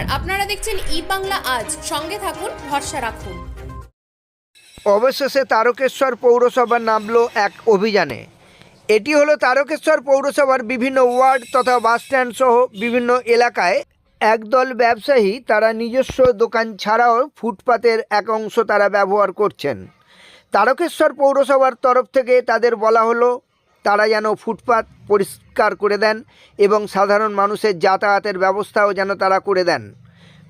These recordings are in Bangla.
নমস্কার, আপনারা দেখছেন ই বাংলা আজ। সঙ্গে থাকুন, ভরসা রাখুন। অবশেষে তারকেশ্বর পৌরসভা নামলো এক অভিযানে। এটি হলো তারকেশ্বর পৌরসভার বিভিন্ন ওয়ার্ড তথা বাসস্ট্যান্ড সহ বিভিন্ন এলাকায় একদল ব্যবসায়ী তারা নিজস্ব দোকান ছাড়াও ফুটপাতের এক অংশ তারা ব্যবহার করছেন। তারকেশ্বর পৌরসভার তরফ থেকে তাদের বলা হলো তারা যেন ফুটপাত পরিষ্কার করে দেন এবং সাধারণ মানুষের যাতায়াতের ব্যবস্থাও যেন তারা করে দেন।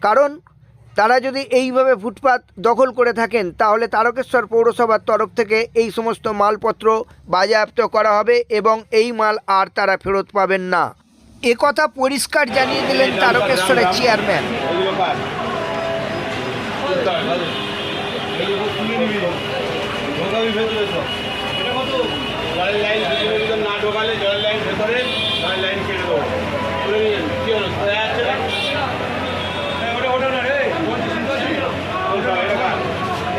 কারণ তারা যদি এইভাবে ফুটপাত দখল করে থাকেন, তাহলে তারকেশ্বর পৌরসভার তরফ থেকে এই সমস্ত মালপত্র বাজেয়াপ্ত করা হবে এবং এই মাল আর তারা ফেরত পাবেন না। একথা পরিষ্কার জানিয়ে দিলেন তারকেশ্বরের চেয়ারম্যান। কত? জলের লাইন ভিতরে ভিতরে না ঢোকালে জলের লাইন ভেতরে জলের লাইন কেটে দেবো। তুলে নিয়ে যান। কি হলো? কোথায় যাচ্ছে না এই, ওটা ওটা না রে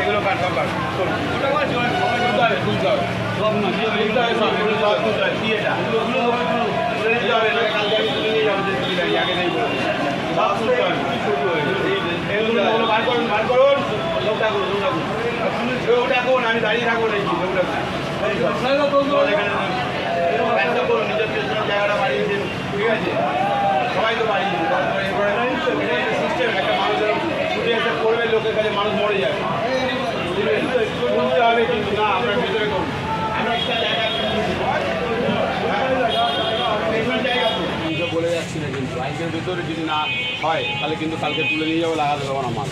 এগুলো কার সব কার ওটা তুলতে হবে তুলতে হবে। সব না তুলতে হবে সব এগুলো সব তুলতে হবে কি এটা তুলে নিতে হবে না কালকে আমি তুলে নিয়ে যাব যে আগে নেই বলে সব তুলতে হবে। এগুলো বার করুন বার করুন। লোক ডাকুন লোক ডাকুন আমি দাঁড়িয়ে ঠিক আছে সবাই তো একটা পড়বে লোকের কাছে মানুষ মরে তুলতে হবে কিন্তু না আপনার ভেতরে বলে যাচ্ছি না, কিন্তু লাইনের ভেতরে যদি না হয়, তাহলে কিন্তু কালকে তুলে নিয়ে যাব, লাগাতে দেবো না মাল।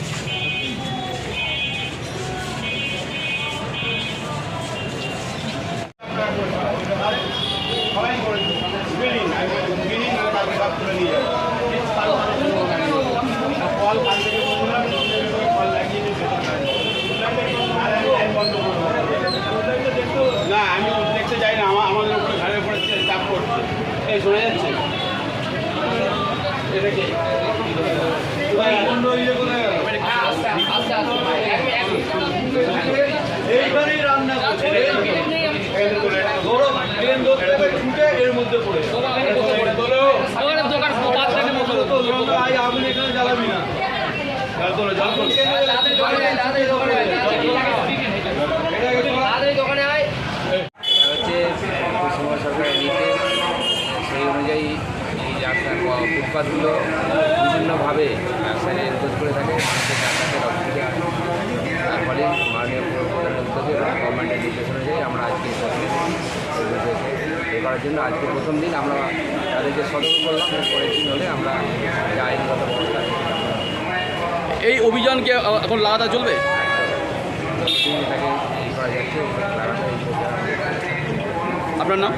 সব তুলে নিয়ে যাব কল কাল থেকে বললাম কল লাগিয়ে না আমি দেখতে চাই না আমার আমাদের উপরে ঘাড়ের উপরে চাপ পড়ছে এই শোনা যাচ্ছে? এটা কি? এইখানেই রান্না করছে। এখানে ট্রেন ধরতে ছুটে এর মধ্যে পড়ে তোলো আই আপনি এখানে জ্বালাবি না জল তোলো জল তোলো হচ্ছে পশ্চিমবঙ্গ সরকারের নির্দেশ এই রাস্তার প- ফুটপাথগুলো বিভিন্নভাবে ব্যবসায়ীরা এনকোজ করে থাকে। মানুষের যাতায়াতের অসুবিধা তার ফলে মাননীয় পুর প্রধানের উদ্যোগে এবং গভর্নমেন্টের নির্দেশ অনুযায়ী আমরা আজকে এই এ করার জন্য আজকে প্রথম দিন আমরা তাদেরকে সতর্ক করলাম পরের দিন হলে আমরা যা আইনগত ব্যবস্থা এই অভিযানকে এখন লাগাতার চলবে? এই এই আপনার নাম?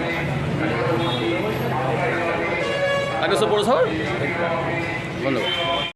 আগেশ্বর পৌরসভা ধন্যবাদ।